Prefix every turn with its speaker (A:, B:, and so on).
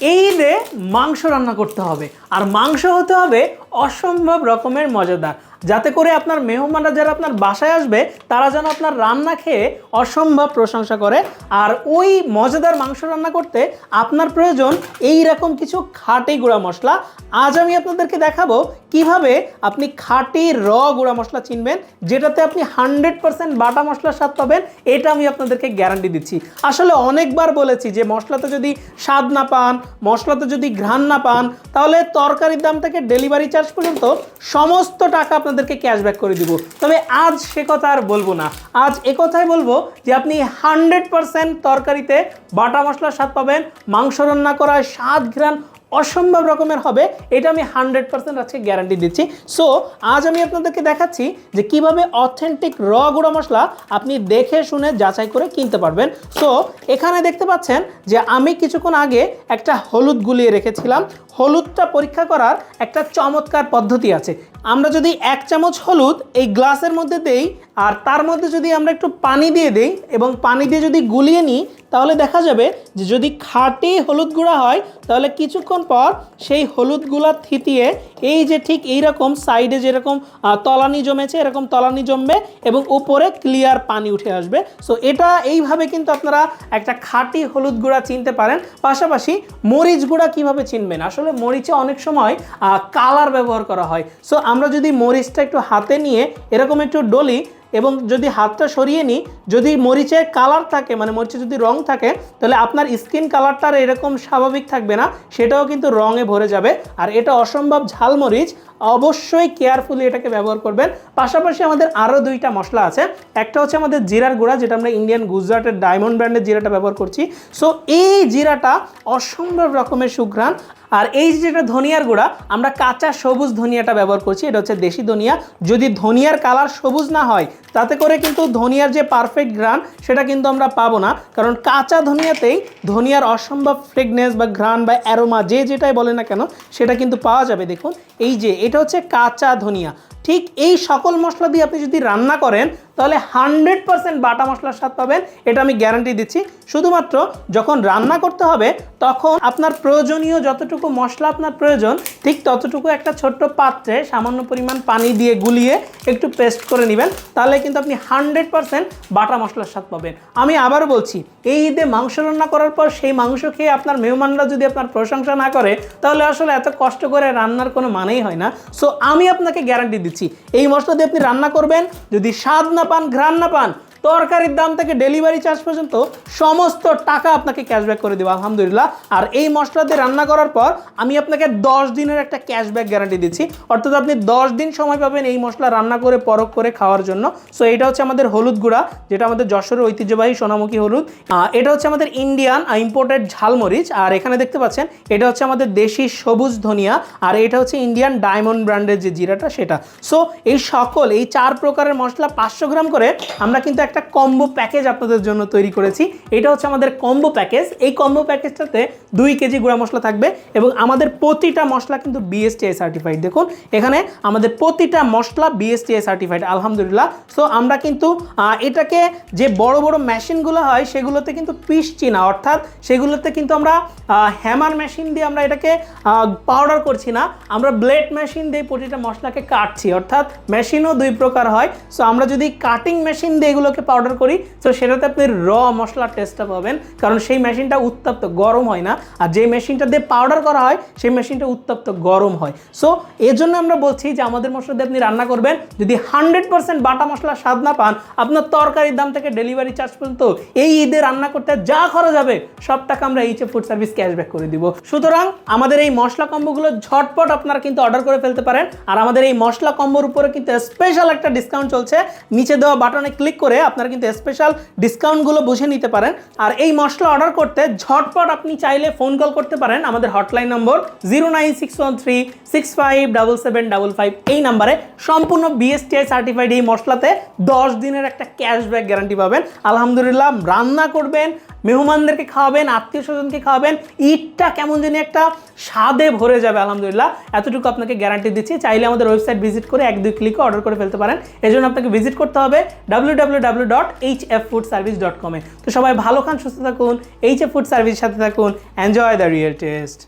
A: এই ঈদে মাংস রান্না করতে হবে। আর মাংস হতে হবে অসম্ভব রকমের মজাদার। যাতে করে আপনার মেহমানরা যারা আপনার বাসায় আসবে, তারা যেন আপনার রান্না খেয়ে অসম্ভব প্রশংসা করে। আর ওই মজাদার মাংস রান্না করতে আপনার প্রয়োজন এই রকম কিছু খাঁটি গুঁড়া মশলা। আজ আমি আপনাদেরকে দেখাবো কীভাবে আপনি খাঁটি র গুঁড়া মশলা চিনবেন, যেটাতে আপনি হান্ড্রেড পার্সেন্ট বাটা মশলার স্বাদ পাবেন, এটা আমি আপনাদেরকে গ্যারান্টি দিচ্ছি। আসলে অনেকবার বলেছি যে মশলাতে যদি স্বাদ না পান, মশলাতে যদি ঘ্রাণ না পান, তাহলে তরকারির দাম থেকে ডেলিভারি চার্জ পর্যন্ত সমস্ত টাকা আপনাদেরকে ক্যাশব্যাক করে দিব। তবে আজ সে কথা আর বলব না। আজ একথাই বলব যে আপনি হান্ড্রেড পারসেন্ট তরকারিতে বাটা মশলার স্বাদ পাবেন, মাংস রান্না করায় স্বাদ ঘ্রাণ অসম্ভব রকমের হবে, এটা আমি হান্ড্রেড পার্সেন্ট আজকে গ্যারান্টি দিচ্ছি। সো আজ আমি আপনাদেরকে দেখাচ্ছি যে কীভাবে অথেন্টিক র গুঁড়ো মশলা আপনি দেখে শুনে যাচাই করে কিনতে পারবেন। সো এখানে দেখতে পাচ্ছেন যে আমি কিছুক্ষণ আগে একটা হলুদ গুলিয়ে রেখেছিলাম। হলুদটা পরীক্ষা করার একটা চমৎকার পদ্ধতি আছে। আমরা যদি এক চামচ হলুদ এই গ্লাসের মধ্যে দেই, আর তার মধ্যে যদি আমরা একটু পানি দিয়ে দিই এবং পানি দিয়ে যদি গুলিয়ে নিই তাহলে দেখা যাবে যে যদি খাঁটি হলুদ গুঁড়া হয়, তাহলে কিছুক্ষণ পর সেই হলুদ গুঁড়া থিতিয়ে এই যে ঠিক এইরকম সাইডে যেরকম তলানি জমেছে, এরকম তলানি জমবে এবং উপরে ক্লিয়ার পানি উঠে আসবে। সো এটা এইভাবে কিন্তু আপনারা একটা খাঁটি হলুদ গুঁড়া চিনতে পারেন। পাশাপাশি মরিচ গুঁড়া কীভাবে চিনবেন? আসলে মরিচে অনেক সময় কালার ব্যবহার করা হয়। সো আমরা যদি মরিচটা একটু হাতে নিয়ে এরকম একটু ডলি এবং যদি হাতটা সরিয়ে নিই, যদি মরিচের কালার থাকে মানে মরিচে যদি রং থাকে, তাহলে আপনার স্কিন কালারটা আর এরকম স্বাভাবিক থাকবে না, সেটাও কিন্তু রঙে ভরে যাবে। আর এটা অসম্ভব ঝাল মরিচ, অবশ্যই কেয়ারফুলি এটাকে ব্যবহার করবেন। পাশাপাশি আমাদের আরও দুইটা মশলা আছে। একটা হচ্ছে আমাদের জিরার গুঁড়া, যেটা আমরা ইন্ডিয়ান গুজরাটের ডায়মন্ড ব্র্যান্ডের জিরাটা ব্যবহার করছি। সো এই জিরাটা অসম্ভব রকমের সুঘ্রাণ আর এই যেটা ধনিয়ার গুঁড়া, আমরা কাঁচা সবুজ ধনিয়াটা ব্যবহার করছি, এটা হচ্ছে দেশি ধনিয়া। যদি ধনিয়ার কালার সবুজ না হয়, তাতে করে কিন্তু ধনিয়ার যে পারফেক্ট ঘ্রাণ, সেটা কিন্তু আমরা পাবো না। কারণ কাঁচা ধনিয়াতেই ধনিয়ার অসম্ভব ফ্রেগনেস বা ঘ্রাণ বা অ্যারোমা যে যেটাই বলে না কেন, সেটা কিন্তু পাওয়া যাবে। দেখুন, এই যে, এটা হচ্ছে কাঁচা ধনিয়া। ঠিক এই সকল মশলা দিয়ে আপনি যদি রান্না করেন, তাহলে হান্ড্রেড পার্সেন্ট বাটা মশলার স্বাদ পাবেন, এটা আমি গ্যারান্টি দিচ্ছি। শুধুমাত্র যখন রান্না করতে হবে, তখন আপনার প্রয়োজনীয় যতটুকু মশলা আপনার প্রয়োজন, ঠিক ততটুকু একটা ছোট্ট পাত্রে সামান্য পরিমাণ পানি দিয়ে গুলিয়ে একটু পেস্ট করে নেবেন, তাহলে কিন্তু আপনি হান্ড্রেড পার্সেন্ট বাটা মশলার স্বাদ পাবেন। আমি আবার বলছি, এই ঈদে মাংস রান্না করার পর সেই মাংস খেয়ে আপনার মেহমানরা যদি আপনার প্রশংসা না করে, তাহলে আসলে এত কষ্ট করে রান্নার কোনো মানেই হয় না। সো আমি আপনাকে গ্যারান্টি দিচ্ছি, এই মশলা দিয়ে আপনি রান্না করবেন, যদি স্বাদ না পান, ঘ্রাণ না পান তরকারির দাম থেকে ডেলিভারি চার্জ পর্যন্ত সমস্ত টাকা আপনাকে ক্যাশব্যাক করে দেবো, আলহামদুলিল্লাহ। আর এই মশলা দিয়ে রান্না করার পর আমি আপনাকে দশ দিনের একটা ক্যাশব্যাক গ্যারান্টি দিচ্ছি। অর্থাৎ আপনি দশ দিন সময় পাবেন এই মশলা রান্না করে পরখ করে খাওয়ার জন্য। সো এটা হচ্ছে আমাদের হলুদ গুঁড়া, যেটা আমাদের যশোরের ঐতিহ্যবাহী সোনামুখী হলুদ। এটা হচ্ছে আমাদের ইন্ডিয়ান ইম্পোর্টেড ঝালমরিচ। আর এখানে দেখতে পাচ্ছেন, এটা হচ্ছে আমাদের দেশি সবুজ ধনিয়া। আর এটা হচ্ছে ইন্ডিয়ান ডায়মন্ড ব্র্যান্ডের যে জিরাটা, সেটা। সো এই সকল, এই চার প্রকারের মশলা পাঁচশো গ্রাম করে আমরা কিন্তু একটা কম্বো প্যাকেজ আপনাদের জন্য তৈরি করেছি। এটা হচ্ছে আমাদের কম্বো প্যাকেজ এই কম্বো প্যাকেজটাতে দুই কেজি গুঁড়া মশলা থাকবে এবং আমাদের প্রতিটা মশলা কিন্তু বিএসটিআই সার্টিফাইড দেখুন, এখানে আমাদের প্রতিটা মশলা বিএসটিআই সার্টিফাইড আলহামদুলিল্লাহ। সো আমরা কিন্তু এটাকে যে বড় বড় মেশিনগুলো হয়, সেগুলোতে কিন্তু পিসছি না অর্থাৎ, সেগুলোতে কিন্তু আমরা হ্যামার মেশিন দিয়ে আমরা এটাকে পাউডার করছি না। আমরা ব্লেড মেশিন দিয়ে প্রতিটা মশলাকে কাটছি। অর্থাৎ মেশিনও দুই প্রকার হয়। সো আমরা যদি কাটিং মেশিন দিয়ে এগুলোকে পাউডার করি তো সেটাতে আপনি র মশলার টেস্টটা পাবেন, কারণ সেই মেশিনটা উত্তপ্ত, গরম হয় না, আর যে মেশিনটা দিয়ে পাউডার করা হয়, সেই মেশিনটা উত্তপ্ত, গরম হয়। সো এর জন্য আমরা বলছি যে আমাদের মশলা দিয়ে আপনি রান্না করবেন, যদি হান্ড্রেড পার্সেন্ট বাটা মশলা স্বাদ না পান, আপনার তরকারির দাম থেকে ডেলিভারি চার্জ পর্যন্ত এই ঈদে রান্না করতে যা খরচ হবে, সব টাকা আমরা এইচে ফুড সার্ভিস ক্যাশব্যাক করে দিব। সুতরাং আমাদের এই মশলা কম্বোগুলো ঝটপট আপনারা কিন্তু অর্ডার করে ফেলতে পারেন, আর আমাদের এই মশলা কম্বোর উপরে কিন্তু স্পেশাল একটা ডিসকাউন্ট চলছে, নিচে দেওয়া বাটনে ক্লিক করে আপনারা কিন্তু স্পেশাল ডিসকাউন্টগুলো বুঝে নিতে পারেন। আর এই মশলা অর্ডার করতে ঝটপট আপনি চাইলে ফোন কল করতে পারেন। আমাদের hotline number zero nine six one three six five double seven double five এই নাম্বারে সম্পূর্ণ বিএসটিআই সার্টিফাইড এই মশলাতে দশ দিনের একটা ক্যাশব্যাক গ্যারান্টি পাবেন। আলহামদুলিল্লাহ, রান্না করবেন, মেহমানদেরকে খাওয়াবেন, আত্মীয় স্বজনকে খাওয়াবেন ইটটা কেমন যেন একটা স্বাদে ভরে যাবে আলহামদুলিল্লাহ। এতটুকু আপনাকে গ্যারান্টি দিচ্ছি। চাইলে আমাদের ওয়েবসাইট ভিজিট করে এক দুই ক্লিকে অর্ডার করে ফেলতে পারেন। এই জন্য আপনাকে ভিজিট করতে হবে। W W W dot H F food service dot কমে তো সবাই ভালো খান, সুস্থ থাকুন এইচ এফ ফুড সার্ভিসের সাথে থাকুন এনজয় দ্য রিয়েল টেস্ট